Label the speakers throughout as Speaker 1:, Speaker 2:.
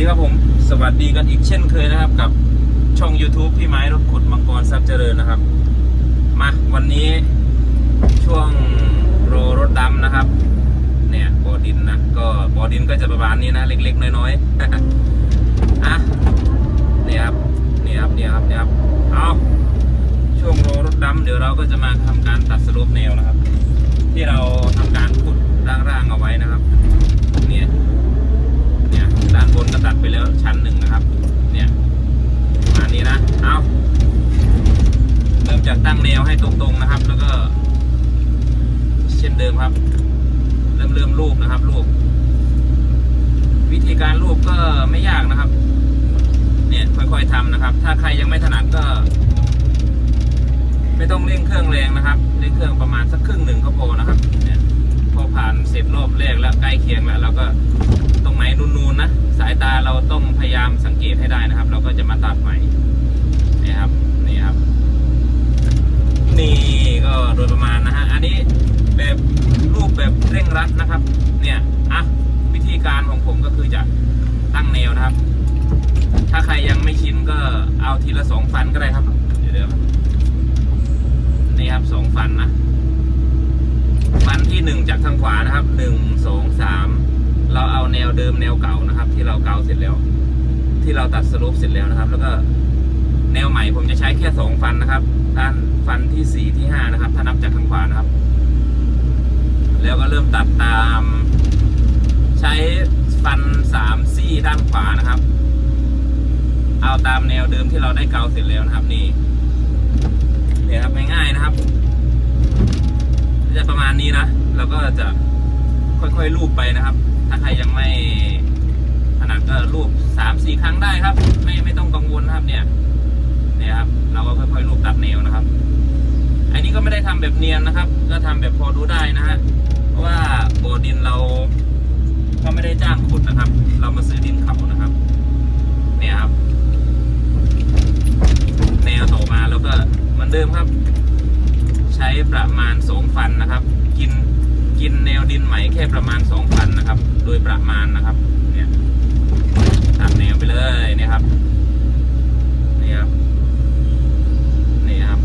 Speaker 1: ดีครับผม สวัสดีกันอีกเช่นเคยนะครับ กับช่อง YouTube พี่ไม้รถขุดมังกรทรัพย์เจริญนะครับ มาวันนี้ช่วงโรรถดำนะครับ เนี่ยบอดินนะก็บอดินก็จะประมาณนี้นะเล็กๆ น้อยๆอะเนี่ยครับเนี่ยครับเนี่ยครับเนี่ยครับเอาช่วงโรรถดำเดี๋ยวเราก็จะมาทำการตัดสรุปแนวนะครับ ที่เราทำการขุดร่างๆเอาไว้นะครับนี่ยเนี่ยด้านบนก็ตัดไปแล้วชั้นหนึ่งนะครับ เนี่ยประมาณนี้นะ เอาเริ่มจากตั้งแนวให้ตรงๆนะครับ แล้วก็ เดิมครับ เริ่มเริ่มรูปนะครับรูปวิธีการรูปก็ไม่ยากนะครับ เนี่ยค่อยๆทำนะครับ ถ้าใครยังไม่ถนัดก็ ไม่ต้องเร่งเครื่องแรงนะครับเร่งเครื่องประมาณสักครึ่งหนึ่งก็พอนะครับ เนี่ยพอผ่านเสร็จรอบแรกแล้วใกล้เคียงแล้วเราก็ตรงไหนนูนๆนะสายตาเราต้องพยายามสังเกตให้ได้นะครับ เราก็จะมาตัดใหม่นี่ครับนี่ครับ นี่ก็โดยประมาณนะฮะอันนี้แบบรูปแบบเรัดนะครับ เนี่ยอะวิธีการของผมก็คือจะตั้งแนวนะครับ ถ้าใครยังไม่ชินก็เอาทีละสองฟันก็ได้ครับ เดี๋ยวเดี๋ยวนี่ครับสองฟันนะฟันที่หนึ่งจากทางขวานะครับหนึ่งสองสามเราเอาแนวเดิมแนวเก่านะครับ ที่เราเกาเสร็จแล้ว ที่เราตัดสรุปเสร็จแล้วนะครับ แล้วก็แนวใหม่ผมจะใช้แค่สองฟันนะครับด้านฟันที่สี่ที่ห้านะครับ ถ้านับจากทางขวานะครับ แล้วก็เริ่มตัดตาม ใช้ฟันสามซี่ด้านขวานะครับ เอาตามแนวเดิมที่เราได้เกาเสร็จแล้วนะครับนี่เนี่ยครับง่ายๆนะครับ จะประมาณนี้นะเราก็จะค่อยๆลูบไปนะครับ ถ้าใครยังไม่ถนัดก็ลูบสามสี่ครั้งได้ครับ ไม่ไม่ต้องกังวลนะครับเนี่ยเนี่ยครับ เราก็ค่อยๆลูบตัดแนวนะครับ อันนี้ก็ไม่ได้ทำแบบเนียนนะครับ ก็ทำแบบพอดูได้นะฮะเพราะว่าโบดินเราเขาไม่ได้จ้างขุด นะครับ เรามาซื้อดินเขานะครับ เนี่ยครับ แนวต่อมาแล้วก็เหมือนเดิมครับ ใช้ประมาณสองฟันนะครับ กินกินแนวดินใหม่แค่ประมาณสองฟันนะครับ โดยประมาณนะครับ เนี่ยตามแนวไปเลยเนี่ยครับนี่ครับนี่ครับ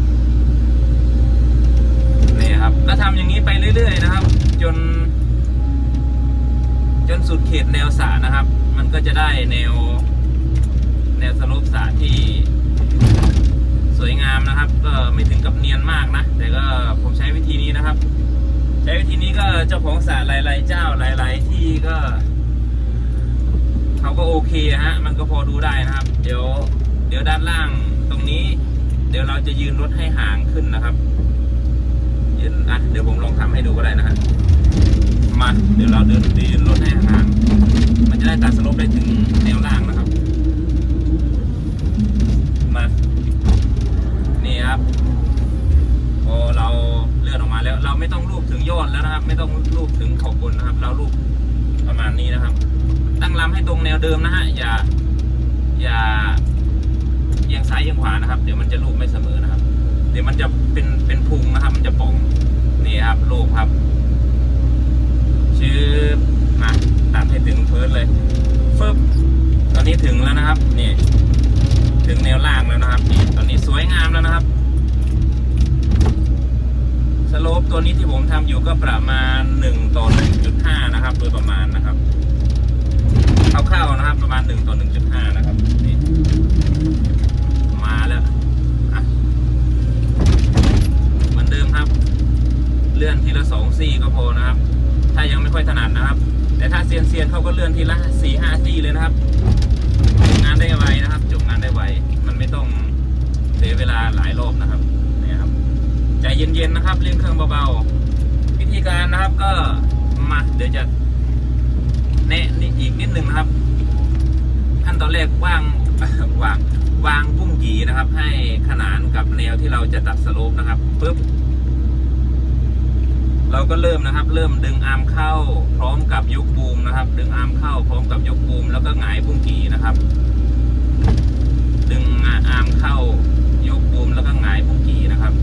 Speaker 1: นี่ครับ ก็ทำอย่างนี้ไปเรื่อย ๆ นะครับ จน จนสุดเขตแน วสระนะครับ มันก็จะได้แนว แนวสโลปสระที่สวยงามนะครับ ก็ไม่ถึงกับเนียนมากนะ แต่ก็ผมใช้วิธีนี้นะครับ ใช้วิธีนี้ก็เจ้าของสระหลาย ๆ เจ้าหลาย ๆ ที่ก็เขาก็โอเคฮะ มันก็พอดูได้นะครับ เดี๋ยว เดี๋ยวด้านล่างตรงนี้ เดี๋ยวเราจะยืนรถให้ห่างขึ้นนะครับยืนอะเดี๋ยวผมลองทำให้ดูก็ได้นะฮะมาเดี๋ยวเราเดินยืนรถให้ห่าง มันจะได้ตัดสโลปได้ถึงแนวล่างนะครับ มา นี่ครับพอเราเลื่อนออกมาแล้ว เราไม่ต้องรูปถึง ยอดแล้วนะครับ ไม่ต้องรูปถึงเขาบนนะครับ เรารูปประมาณนี้นะครับ ตั้งลำให้ตรงแนวเดิมนะฮะอย่า อย่าเอียงซ้ายเอียงขวานะครับ เดี๋ยวมันจะรูปไม่เสมอนะครับ เดี๋ยวมันจะเป็นเป็นพุงนะครับ มันจะป่องนี่ครับรูปครับชื่อมาตัดให้ถึงพื้นเลยฟึบตอนนี้ถึงแล้วนะครับนี่ถึงแนวล่างแล้วนะครับนี่ตอนนี้สวยงามแล้วนะครับ ส โลปตัวนี้ที่ผมทำอยู่ก็ประมาณ1ต่อ1.5 นะครับ โดยประมาณนะครับคร่าวๆนะครับประมาณ1ต่อ1.5 นะครับนี่มาแล้วเหมือนเดิมครับ เลื่อนทีละสองซี่ก็พอนะครับ ถ้ายังไม่ค่อยถนัดนะครับ แต่ถ้าเซียนเซียนๆเขาก็เลื่อนทีละสี่ห้าซี่เลยนะครับจบงานได้ไวนะครับจบงานได้ไวมันไม่ต้องเสียเวลาหลายรอบนะครับ ใจเย็นๆนะครับเร่งเครื่องเบาๆวิธีการนะครับก็มาเดี๋ยวจะแนะนี่อีกนิดหนึ่งนะครับขั้นตอนแรกว่างวางวางบุ้งกีนะครับ ให้ขนานกับแนวที่เราจะตัดสโลปนะครับปุ๊บเราก็เริ่มนะครับ เริ่มดึงอาร์มเข้า พร้อมกับยกบูมนะครับ ดึงอาร์มเข้า พร้อมกับยกบูมแล้วก็หงายบุ้งกีนะครับ ดึงอาร์มเข้ายกบูมแล้วก็หงายบุ้งกีนะครับ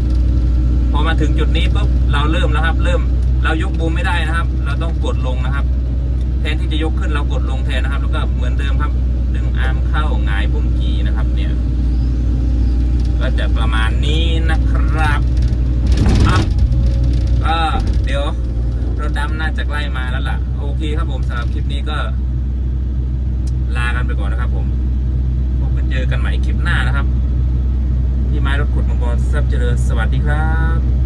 Speaker 1: มาถึงจุดนี้ปุ๊บเราเริ่มแล้วครับ เริ่มเรายกบูมไม่ได้นะครับ เราต้องกดลงนะครับ แทนที่จะยกขึ้นเรากดลงแทนนะครับ แล้วก็เหมือนเดิมครับดึงอาร์มเข้าหงายบุ้งกีนะครับ เนี่ย ก็จะประมาณนี้นะครับอะก็เดี๋ยวรถดำน่าจะใกล้มาแล้วล่ะ โอเคครับผมสำหรับคลิปนี้ก็ ลากันไปก่อนนะครับผมพบกันเจอกันใหม่คลิปหน้านะครับ พี่ไม้รถขุดมังกรทรัพย์เจริญสวัสดีครับ